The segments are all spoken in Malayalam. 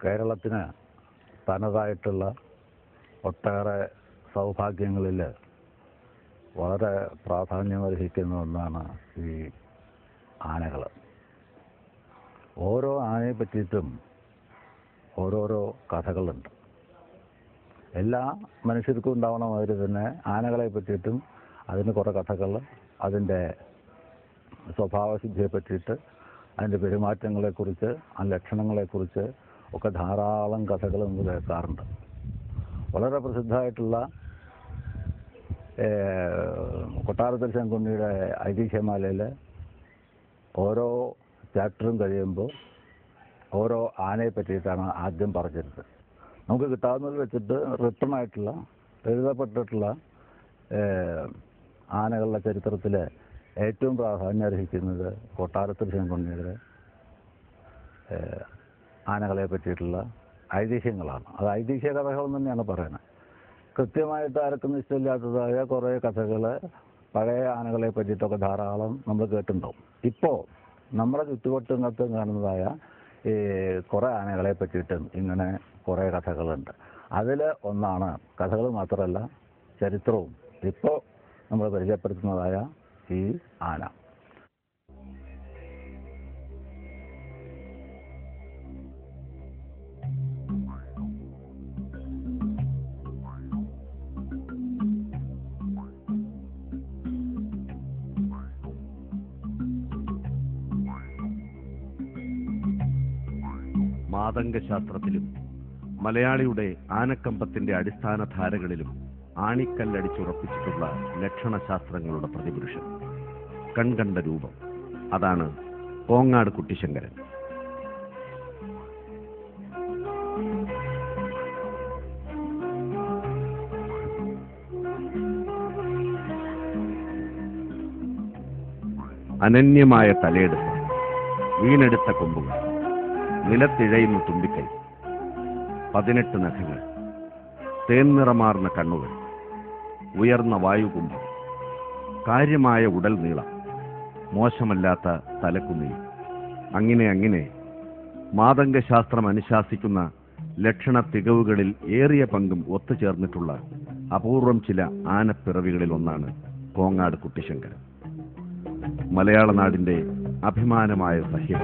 കേരളത്തിന് തനതായിട്ടുള്ള ഒട്ടേറെ സൗഭാഗ്യങ്ങളിൽ വളരെ പ്രാധാന്യമർഹിക്കുന്ന ഒന്നാണ് ഈ ആനകൾ ഓരോ ആനയെ പറ്റിയിട്ടും ഓരോരോ കഥകളുണ്ട്. എല്ലാ മനുഷ്യർക്കും ഉണ്ടാവണ മാതിരി തന്നെ ആനകളെ പറ്റിയിട്ടും അതിന് കുറേ കഥകൾ അതിന്റെ സ്വഭാവസിദ്ധിയെ പറ്റിയിട്ട് അതിന്റെ പെരുമാറ്റങ്ങളെക്കുറിച്ച് ആ ലക്ഷണങ്ങളെക്കുറിച്ച് ഒക്കെ ധാരാളം കഥകൾ നമുക്ക് കേൾക്കാറുണ്ട്. വളരെ പ്രസിദ്ധമായിട്ടുള്ള കൊട്ടാരത്തിൽ ശങ്കുണ്ണിയുടെ ഐതിഹ്യമാലയിൽ ഓരോ ചാപ്റ്ററും കഴിയുമ്പോൾ ഓരോ ആനയെ പറ്റിയിട്ടാണ് ആദ്യം പറഞ്ഞിരുന്നത്. നമുക്ക് കിട്ടാവുന്നത് വെച്ചിട്ട് റിട്ടൺ ആയിട്ടുള്ള എഴുതപ്പെട്ടിട്ടുള്ള ആനകളുടെ ചരിത്രത്തിൽ ഏറ്റവും പ്രാധാന്യം അർഹിക്കുന്നത് കൊട്ടാരത്തിൽ ശങ്കുണ്ണിയുടെ ആനകളെ പറ്റിയിട്ടുള്ള ഐതിഹ്യങ്ങളാണ്. അത് ഐതിഹ്യ കഥകൾ തന്നെയാണ് പറയുന്നത്. കൃത്യമായിട്ട് ആർക്കും നിശ്ചയമില്ലാത്തതായ കുറേ കഥകൾ പഴയ ആനകളെ പറ്റിയിട്ടൊക്കെ ധാരാളം നമ്മൾ കേട്ടിട്ടുണ്ടാവും. ഇപ്പോൾ നമ്മുടെ ചുറ്റുവട്ടത്തും കാണുന്നതായ ഈ കുറേ ആനകളെ പറ്റിയിട്ടും ഇങ്ങനെ കുറേ കഥകളുണ്ട്. അതിൽ ഒന്നാണ് കഥകൾ മാത്രമല്ല ചരിത്രവും. ഇപ്പോൾ നമ്മൾ പരിചയപ്പെടുത്തുന്നതായ ഈ ആന. മാതംഗശാസ്ത്രത്തിലും മലയാളിയുടെ ആനക്കമ്പത്തിന്റെ അടിസ്ഥാന ധാരകളിലും ആണിക്കല്ലടിച്ചുറപ്പിച്ചിട്ടുള്ള ലക്ഷണശാസ്ത്രങ്ങളുടെ പ്രതിപുരുഷൻ. കൺകണ്ട രൂപം. അതാണ് കോങ്ങാട് കുട്ടിശങ്കരൻ. അനന്യമായ തലയെടുപ്പ്. വീണെടുത്ത കൊമ്പുകൾ. നിലത്തിഴയുന്ന തുമ്പിക്കൈ. പതിനെട്ട് നഖങ്ങൾ. തേൻനിറമാർന്ന കണ്ണുകൾ. ഉയർന്ന വായുകുംഭം. കാര്യമായ ഉടൽ നീളം. മോശമല്ലാത്ത തലക്കുന്നിൽ. അങ്ങനെ അങ്ങനെ മാതംഗശാസ്ത്രം അനുശാസിക്കുന്ന ലക്ഷണ തികവുകളിൽ ഏറിയ പങ്കും ഒത്തുചേർന്നിട്ടുള്ള അപൂർവം ചില ആനപ്പിറവികളിൽ ഒന്നാണ് കോങ്ങാട് കുട്ടിശങ്കരൻ. മലയാള നാടിന്റെ അഭിമാനമായ സഹ്യം.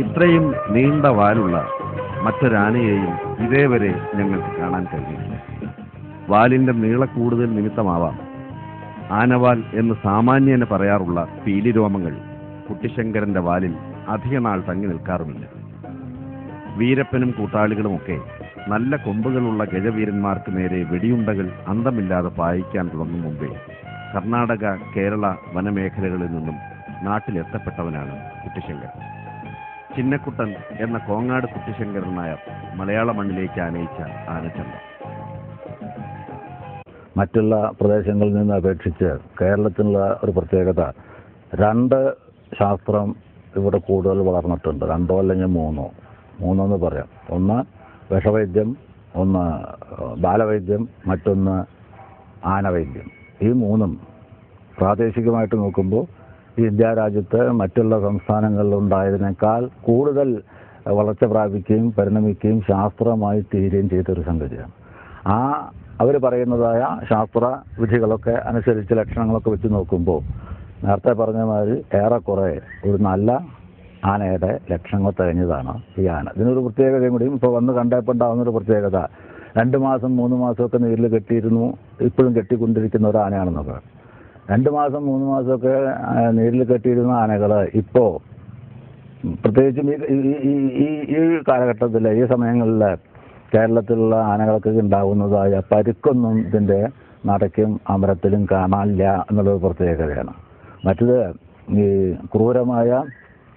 ഇത്രയും നീണ്ട വാലുള്ള മറ്റൊരാനയെയും ഇതേവരെ ഞങ്ങൾക്ക് കാണാൻ കഴിഞ്ഞില്ല വാലിന്റെ നീളക്കൂടുതൽ നിമിത്തമാവാം. ആനവാൽ എന്ന് സാമാന്യന് പറയാറുള്ള പീലിരോമങ്ങൾ കുട്ടിശങ്കരന്റെ വാലിൽ അധിക നാൾ തങ്ങി നിൽക്കാറുമില്ല. വീരപ്പനും കൂട്ടാളികളുമൊക്കെ നല്ല കൊമ്പുകളുള്ള ഗജവീരന്മാർക്ക് നേരെ വെടിയുണ്ടകൾ അന്തമില്ലാതെ പായിക്കാൻ തുടങ്ങും മുമ്പേ കർണാടക കേരള വനമേഖലകളിൽ നിന്നും നാട്ടിലെത്തപ്പെട്ടവനാണ് കുട്ടിശങ്കരൻ. ചിന്നക്കുട്ടൻ എന്ന കോങ്ങാട് കുട്ടിശങ്കരൻ നായർ മലയാള മണ്ണിലേക്ക് ആനയിച്ച ആനച്ചന്ത. മറ്റുള്ള പ്രദേശങ്ങളിൽ നിന്ന് അപേക്ഷിച്ച് കേരളത്തിനുള്ള ഒരു പ്രത്യേകത രണ്ട് ശാസ്ത്രം ഇവിടെ കൂടുതൽ വളർന്നിട്ടുണ്ട്. രണ്ടോ അല്ലെങ്കിൽ മൂന്നോ. മൂന്നെന്ന് പറയാം. ഒന്ന് വിഷവൈദ്യം ഒന്ന് ബാലവൈദ്യം മറ്റൊന്ന് ആനവൈദ്യം. ഈ മൂന്നും പ്രാദേശികമായിട്ട് നോക്കുമ്പോൾ ഇന്ത്യ രാജ്യത്ത് മറ്റുള്ള സംസ്ഥാനങ്ങളിൽ ഉണ്ടായതിനേക്കാൾ കൂടുതൽ വളർച്ച പ്രാപിക്കുകയും പരിണമിക്കുകയും ശാസ്ത്രമായി തീരുകയും ചെയ്ത ഒരു സംഗതിയാണ്. ആ അവർ പറയുന്നതായ ശാസ്ത്ര വിധികളൊക്കെ അനുസരിച്ച് ലക്ഷണങ്ങളൊക്കെ വെച്ച് നോക്കുമ്പോൾ നേരത്തെ പറഞ്ഞ മാതിരി ഏറെക്കുറെ ഒരു നല്ല ആനയുടെ ലക്ഷണങ്ങൾ തികഞ്ഞതാണ് ഈ ആന. ഇതിനൊരു പ്രത്യേകതയും കൂടിയും ഇപ്പോൾ വന്ന് കണ്ടപ്പോൾ ഉണ്ടാകുന്നൊരു പ്രത്യേകത. രണ്ട് മാസം മൂന്ന് മാസമൊക്കെ നീരിൽ കെട്ടിയിരുന്നു ഇപ്പോഴും കെട്ടിക്കൊണ്ടിരിക്കുന്ന ഒരു ആനയാണെന്നൊക്കെ. രണ്ട് മാസം മൂന്ന് മാസമൊക്കെ നീരിൽ കെട്ടിയിരുന്ന ആനകൾ ഇപ്പോൾ പ്രത്യേകിച്ചും ഈ ഈ ഈ കാലഘട്ടത്തിൽ ഈ സമയങ്ങളിൽ കേരളത്തിലുള്ള ആനകൾക്ക് ഉണ്ടാകുന്നതായ പരുക്കൊന്നും ഇതിന്റെ നടക്കും അമരത്തിലും കാണാനില്ല എന്നുള്ളത് പ്രത്യേകതയാണ്. മറ്റത് ഈ ക്രൂരമായ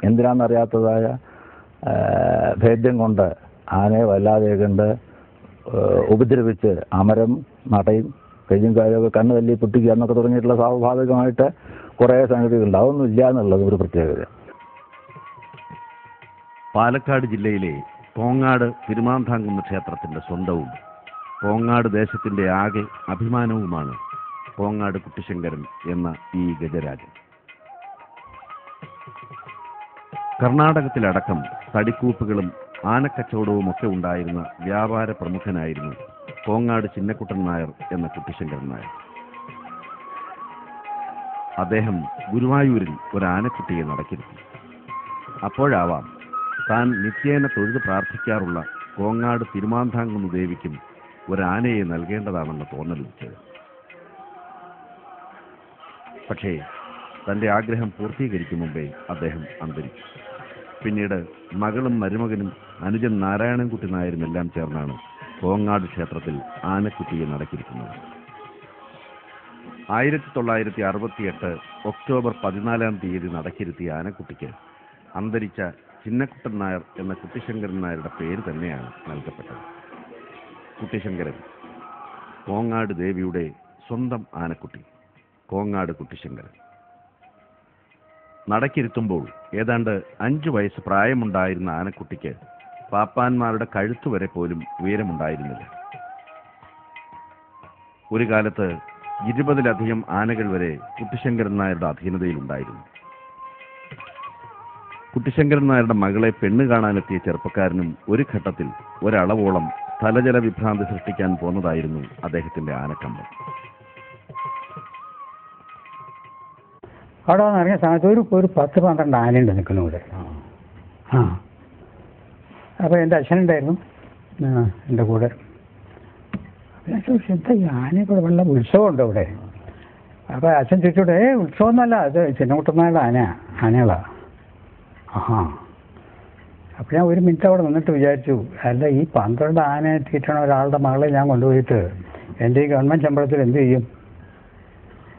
എന്തിനാണെന്നറിയാത്തതായ ഭേദ്യം കൊണ്ട് ആനയെ വല്ലാതെ കണ്ട് ഉപദ്രവിച്ച് അമരം നടയും. കയ്യും കാലൊക്കെ കണ്ണ് തല്ലി പൊട്ടിക്കുക എന്നൊക്കെ തുടങ്ങിയിട്ടുള്ള സ്വാഭാവികമായിട്ട് കുറേ സംഗതികളുണ്ട്. അതൊന്നും ഇല്ല എന്നുള്ളത് ഒരു പ്രത്യേകത. പാലക്കാട് ജില്ലയിലെ പോങ്ങാട് തിരുമാന്താങ്കുന്ന ക്ഷേത്രത്തിന്റെ സ്വന്തവും പോങ്ങാട് ദേശത്തിന്റെ ആകെ അഭിമാനവുമാണ് പോങ്ങാട് കുട്ടിശങ്കരൻ എന്ന ഈ ഗജരാജൻ. കർണാടകത്തിലടക്കം തടിക്കൂപ്പുകളും ആനക്കച്ചവടവും ഒക്കെ ഉണ്ടായിരുന്ന വ്യാപാര പ്രമുഖനായിരുന്നു കോങ്ങാട് ചിന്നക്കുട്ടൻ നായർ എന്ന കുട്ടിശങ്കരൻ നായർ. അദ്ദേഹം ഗുരുവായൂരിൽ ഒരു ആനക്കുട്ടിയെ നടക്കിരുത്തി. അപ്പോഴാവാം താൻ നിത്യേന തൊഴുത് പ്രാർത്ഥിക്കാറുള്ള കോങ്ങാട് തിരുമാന്താങ്കുന്ന് ദേവിക്കും ഒരാനയെ നൽകേണ്ടതാണെന്ന് തോന്നൽ വെച്ചത് പക്ഷേ തന്റെ ആഗ്രഹം പൂർത്തീകരിക്കും മുമ്പേ അദ്ദേഹം അന്തരിച്ചു. പിന്നീട് മകളും മരുമകനും അനുജൻ നാരായണൻകുട്ടി നായരും എല്ലാം ചേർന്നാണ് കോങ്ങാട് ക്ഷേത്രത്തിൽ ആനക്കുട്ടിയെ നടക്കിയിരിക്കുന്നത് ആയിരത്തി തൊള്ളായിരത്തി അറുപത്തിയെട്ട് ഒക്ടോബർ പതിനാലാം തീയതി നടക്കിരുത്തിയ ആനക്കുട്ടിക്ക് അന്തരിച്ച ചിന്നക്കുട്ടൻ നായർ എന്ന കുട്ടിശങ്കരൻ നായരുടെ പേര് തന്നെയാണ് നൽകപ്പെട്ടത്. കുട്ടിശങ്കരൻ കോങ്ങാട് ദേവിയുടെ സ്വന്തം ആനക്കുട്ടി കോങ്ങാട് കുട്ടിശങ്കരൻ. നടക്കിരുത്തുമ്പോൾ ഏതാണ്ട് അഞ്ചു വയസ്സ് പ്രായമുണ്ടായിരുന്ന ആനക്കുട്ടിക്ക് പാപ്പാന്മാരുടെ കഴുത്തു വരെ പോലും ഉയരമുണ്ടായിരുന്നില്ല. ഒരു കാലത്ത് ഇരുപതിലധികം ആനകൾ വരെ കുട്ടിശങ്കരൻ നായരുടെ അധീനതയിലുണ്ടായിരുന്നു കുട്ടിശങ്കരൻ നായരുടെ മകളെ പെണ്ണ് കാണാനെത്തിയ ചെറുപ്പക്കാരനും ഒരു ഘട്ടത്തിൽ ഒരളവോളം സ്ഥലജല വിഭ്രാന്തി സൃഷ്ടിക്കാൻ പോന്നതായിരുന്നു അദ്ദേഹത്തിന്റെ ആനക്കമ്പം. അവിടെ വന്നിറങ്ങിയ സമയത്ത് ഒരു ഒരു പത്ത് പന്ത്രണ്ട് ആനയുണ്ട് നിൽക്കുന്നു ഇവിടെ. ആ. അപ്പോൾ എന്റെ അച്ഛനുണ്ടായിരുന്നു. ആ, എന്റെ കൂടെ. ഞാൻ ചോദിച്ചു എന്താ ആനയൊക്കെ വെള്ളം ഉത്സവമുണ്ടോ ഇവിടെ? അപ്പോൾ അച്ഛൻ ചോദിച്ചോട്ടെ ഏ ഉത്സവമൊന്നുമല്ല. അത് ചിന്നമുട്ടുന്നാളുടെ ആന ആനകളാ. ആഹാ. അപ്പോൾ ഞാൻ ഒരു മിനിറ്റ് അവിടെ നിന്നിട്ട് വിചാരിച്ചു അല്ല ഈ പന്ത്രണ്ട് ആന എത്തിയിട്ടാണ് ഒരാളുടെ മകളെ ഞാൻ കൊണ്ടുപോയിട്ട്? എന്റെ ഈ ഗവൺമെന്റ് ശമ്പളത്തിൽ എന്ത് ചെയ്യും?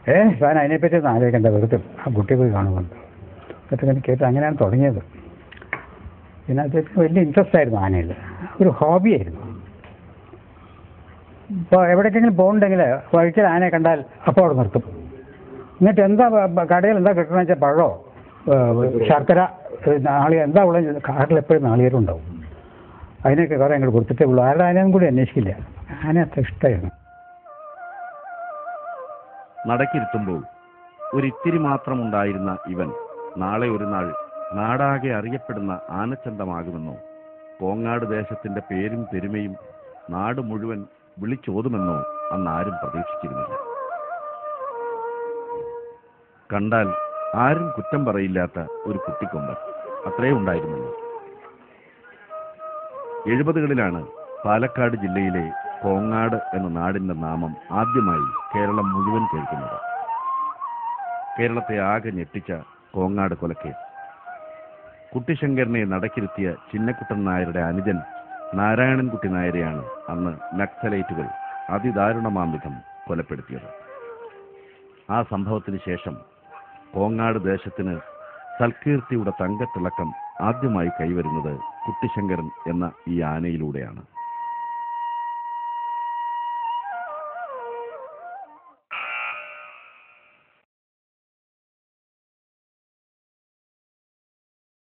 ഏ ഞാൻ അതിനെപ്പറ്റി ഒന്ന് ആലോചിക്കണ്ട വെറുതെ ആ കുട്ടി പോയി കാണുന്നുണ്ട് എന്നിട്ട് ഇങ്ങനെ കേട്ട് അങ്ങനെയാണ് തുടങ്ങിയത്. പിന്നെ അദ്ദേഹത്തിന് വലിയ ഇൻട്രസ്റ്റ് ആയിരുന്നു ആനയിൽ. ഒരു ഹോബിയായിരുന്നു ഇപ്പോൾ എവിടേക്കെങ്കിലും പോകുന്നുണ്ടെങ്കിൽ വഴിക്കൽ ആനയെ കണ്ടാൽ അപ്പോൾ അവിടെ നിർത്തും. എന്നിട്ട് എന്താ കടയിൽ എന്താ കിട്ടണമെന്ന് വെച്ചാൽ പഴമോ ശർക്കര നാളി എന്താ ഉള്ളത് കാട്ടിൽ എപ്പോഴും നാളികേരം ഉണ്ടാവും. അതിനൊക്കെ കുറേ അങ്ങോട്ട് കൊടുത്തിട്ടേ ഉള്ളൂ. ആരുടെ ആനയും കൂടി അന്വേഷിക്കില്ല. ആന അത്ര ഇഷ്ടമായിരുന്നു. നടക്കിരുത്തുമ്പോൾ ഒരിത്തിരി മാത്രം ഉണ്ടായിരുന്ന ഇവൻ നാളെ ഒരു നാൾ നാടാകെ അറിയപ്പെടുന്ന ആനച്ചന്തമാകുമെന്നോ? കോങ്ങാട് ദേശത്തിന്റെ പേരും പെരുമയും നാട് മുഴുവൻ വിളിച്ചോതുമെന്നോ അന്ന് ആരും പ്രതീക്ഷിച്ചിരുന്നില്ല. കണ്ടാൽ ആരും കുറ്റം പറയില്ലാത്ത ഒരു കുട്ടിക്കൊമ്പൻ. അത്രേ ഉണ്ടായിരുന്നുള്ളൂ. എഴുപതുകളിലാണ് പാലക്കാട് ജില്ലയിലെ കോങ്ങാട് എന്ന നാടിന്റെ നാമം ആദ്യമായി കേരളം മുഴുവൻ കേൾക്കുന്നത്. കേരളത്തെ ആകെ ഞെട്ടിച്ച കോങ്ങാട് കൊലക്കേസ്. കുട്ടിശങ്കരനെ നടക്കിരുത്തിയ ചിന്നക്കുട്ടൻ നായരുടെ അനുജൻ നാരായണൻകുട്ടി നായരെയാണ് അന്ന് നക്സലൈറ്റുകൾ അതിദാരുണമാം വിധം കൊലപ്പെടുത്തിയത്. ആ സംഭവത്തിന് ശേഷം കോങ്ങാട് ദേശത്തിന് സൽകീർത്തിയുടെ തങ്കത്തിളക്കം ആദ്യമായി കൈവരുന്നത് കുട്ടിശങ്കരൻ എന്ന ഈ ആനയിലൂടെയാണ്.